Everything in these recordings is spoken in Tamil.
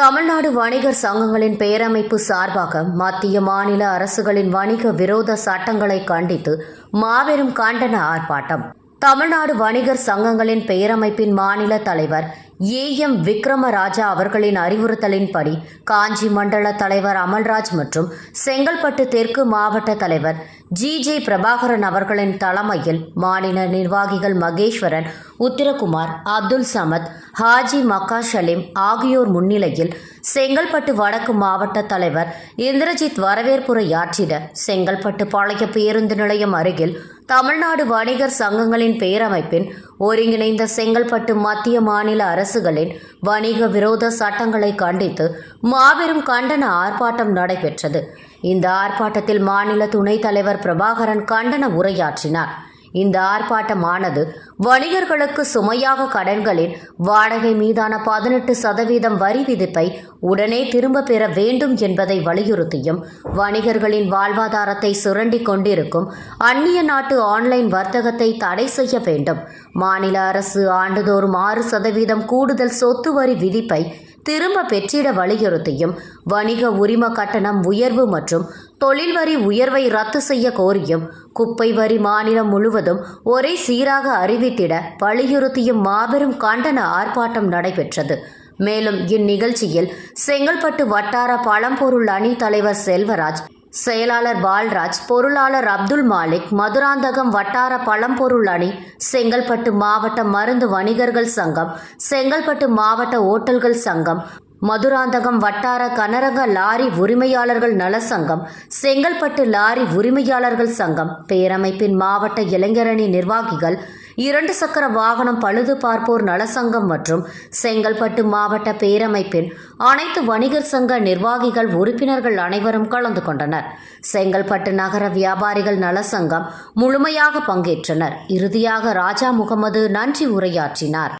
தமிழ்நாடு வணிகர் சங்கங்களின் பேரமைப்பு சார்பாக மத்திய மாநில அரசுகளின் வணிக விரோத சட்டங்களை கண்டித்து மாபெரும் கண்டன ஆர்ப்பாட்டம். தமிழ்நாடு வணிகர் சங்கங்களின் பேரமைப்பின் மாநில தலைவர் ஏ எம் விக்ரமராஜா அவர்களின் அறிவுறுத்தலின்படி காஞ்சி மண்டல தலைவர் அமல்ராஜ் மற்றும் செங்கல்பட்டு தெற்கு மாவட்ட தலைவர் ஜி. ஜே. பிரபாகரன் அவர்களின் தலைமையில் மாநில நிர்வாகிகள் மகேஸ்வரன் உத்திரகுமார் அப்துல் சமத் ஹாஜி மக்கா ஷலீம் ஆகியோர் முன்னிலையில் செங்கல்பட்டு வடக்கு மாவட்ட தலைவர் இந்திரஜித் வரவேற்புரையாற்றிட செங்கல்பட்டு பாளைய பேருந்து நிலையம் அருகில் தமிழ்நாடு வணிகர் சங்கங்களின் பேரமைப்பின் ஒருங்கிணைந்த செங்கல்பட்டு மத்திய மாநில அரசுகளின் வணிக விரோத சட்டங்களை கண்டித்து மாபெரும் கண்டன ஆர்ப்பாட்டம் நடைபெற்றது. இந்த ஆர்ப்பாட்டத்தில் மாநில துணைத் தலைவர் பிரபாகரன் கண்டன உரையாற்றினார். இந்த ஆர்ப்பாட்டமானது வணிகர்களுக்கு சுமையாக கடன்களின் வாடகை மீதான பதினெட்டு சதவீதம் வரி விதிப்பை உடனே திரும்ப பெற வேண்டும் என்பதை வலியுறுத்தியும் வணிகர்களின் வாழ்வாதாரத்தை சுரண்டி கொண்டிருக்கும் அந்நிய நாட்டு ஆன்லைன் வர்த்தகத்தை தடை செய்ய வேண்டும். மாநில அரசு ஆண்டுதோறும் ஆறு சதவீதம் கூடுதல் சொத்து வரி விதிப்பை திரும்ப பெற்றிட வலியுறுத்தியும் வணிக உரிம கட்டணம் உயர்வு மற்றும் தொழில் வரி உயர்வை ரத்து செய்ய கோரியும் குப்பை வரி மாநிலம் முழுவதும் ஒரே சீராக அறிவித்திட வலியுறுத்தியும் மாபெரும் கண்டன ஆர்ப்பாட்டம் நடைபெற்றது. மேலும் இந்நிகழ்ச்சியில் செங்கல்பட்டு வட்டார பழம்பொருள் அணி தலைவர் செல்வராஜ் செயலாளர் பால்ராஜ் பொருளாளர் அப்துல் மாலிக் மதுராந்தகம் வட்டார பழம்பொருள் அணி செங்கல்பட்டு மாவட்ட மருந்து வணிகர்கள் சங்கம் செங்கல்பட்டு மாவட்ட ஓட்டல்கள் சங்கம் மதுராந்தகம் வட்டார கனரக லாரி உரிமையாளர்கள் நல சங்கம் செங்கல்பட்டு லாரி உரிமையாளர்கள் சங்கம் பேரமைப்பின் மாவட்ட இளைஞரணி நிர்வாகிகள் இரண்டு சக்கர வாகனம் பழுது பார்ப்போர் நலசங்கம் மற்றும் செங்கல்பட்டு மாவட்ட பேரமைப்பின் அனைத்து வணிகர் சங்க நிர்வாகிகள் உறுப்பினர்கள் அனைவரும் கலந்து கொண்டனர். செங்கல்பட்டு நகர வியாபாரிகள் நலசங்கம் முழுமையாக பங்கேற்றனர். இறுதியாக ராஜா முகமது நன்றி உரையாற்றினார்.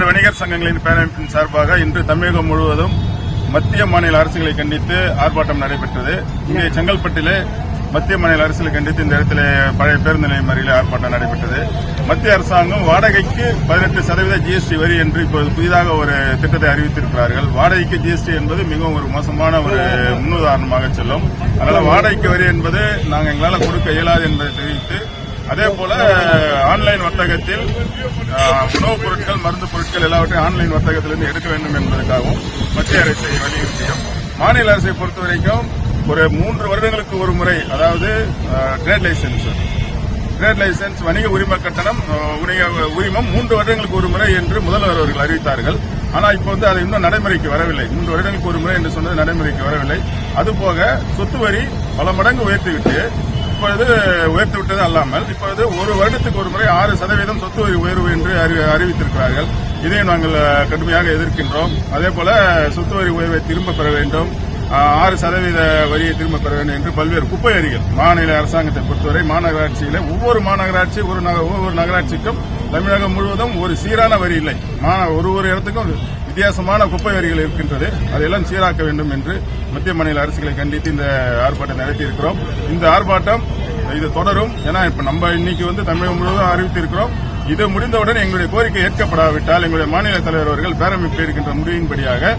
வணிகர் சங்கங்களின் பேரமைப்பின் சார்பாக இன்று தமிழகம் முழுவதும் மத்திய மாநில அரசுகளை கண்டித்து ஆர்ப்பாட்டம் நடைபெற்றது. இங்கே செங்கல்பட்டிலே மத்திய மாநில அரசு கண்டித்து இந்த இடத்துல பழைய பேருந்து நிலையம் அருகில் ஆர்ப்பாட்டம் நடைபெற்றது. மத்திய அரசாங்கம் வாடகைக்கு பதினெட்டு சதவீத ஜிஎஸ்டி வரி என்று இப்போது புதிதாக ஒரு திட்டத்தை அறிவித்திருக்கிறார்கள். வாடகைக்கு ஜிஎஸ்டி என்பது மிகவும் ஒரு மோசமான ஒரு முன்னுதாரணமாக செல்லும். அதனால வாடகைக்கு வரி என்பது நாங்கள் எங்களால் கொடுக்க இயலாது என்பதை தெரிவித்து அதே போல ஆன்லைன் வர்த்தகத்தில் உணவுப் பொருட்கள் மருந்து பொருட்கள் எல்லாவற்றையும் ஆன்லைன் வர்த்தகத்திலிருந்து எடுக்க வேண்டும் என்பதற்காகவும் மத்திய அரசை வலியுறுத்தியும் மாநில அரசை பொறுத்தவரைக்கும் ஒரு மூன்று வருடங்களுக்கு ஒரு முறை அதாவது ட்ரேட் லைசன்ஸ் ட்ரேட் லைசன்ஸ் வணிக உரிம கட்டணம் வணிக உரிமம் மூன்று வருடங்களுக்கு ஒரு முறை என்று முதல்வர் அவர்கள் அறிவித்தார்கள். ஆனால் இப்போ வந்து அது இன்னும் நடைமுறைக்கு வரவில்லை. மூன்று வருடங்களுக்கு ஒரு முறை என்று சொன்னது நடைமுறைக்கு வரவில்லை. அதுபோக சொத்து வரி பல மடங்கு உயர்த்திவிட்டு இப்பொழுது உயர்த்தி விட்டது அல்லாமல் இப்பொழுது ஒரு வருடத்துக்கு ஒரு முறை ஆறு சதவீதம் சொத்து வரி உயர்வு என்று அறிவித்திருக்கிறார்கள். இதையும் நாங்கள் கடுமையாக எதிர்க்கின்றோம். அதே போல சொத்து வரி உயர்வை திரும்ப பெற வேண்டும். ஆறு சதவீத வரியை திரும்ப பெற வேண்டும் என்று பல்வேறு குப்பை வரிகள் மாநில அரசாங்கத்தை பொறுத்தவரை மாநகராட்சியில ஒவ்வொரு மாநகராட்சி ஒரு ஒவ்வொரு நகராட்சிக்கும் தமிழகம் முழுவதும் ஒரு சீரான வரி இல்லை. ஒரு ஒரு இடத்துக்கும் வித்தியாசமான குப்பை வரிகள் இருக்கின்றது. அதையெல்லாம் சீராக்க வேண்டும் என்று மத்திய மாநில அரசுகளை கண்டித்து இந்த ஆர்ப்பாட்டம் நடத்தியிருக்கிறோம். இந்த ஆர்ப்பாட்டம் இது தொடரும். ஏன்னா இப்ப நம்ம இன்னைக்கு வந்து தமிழகம் முழுவதும் அறிவித்திருக்கிறோம். இது முடிந்தவுடன் எங்களுடைய கோரிக்கை ஏற்கப்படாவிட்டால் எங்களுடைய மாநில தலைவர் அவர்கள் பேரமைப்பு இருக்கின்ற முடிவின்படியாக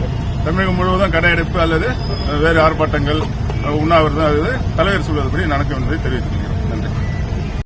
தமிழகம் முழுவதும் கடையெடுப்பு அல்லது வேறு ஆர்ப்பாட்டங்கள் உண்ணாவிரதம் அல்லது தலைவர் சொல்வதுபடி நடக்கும் என்பதை தெரிவித்துக் கொள்கிறோம். நன்றி.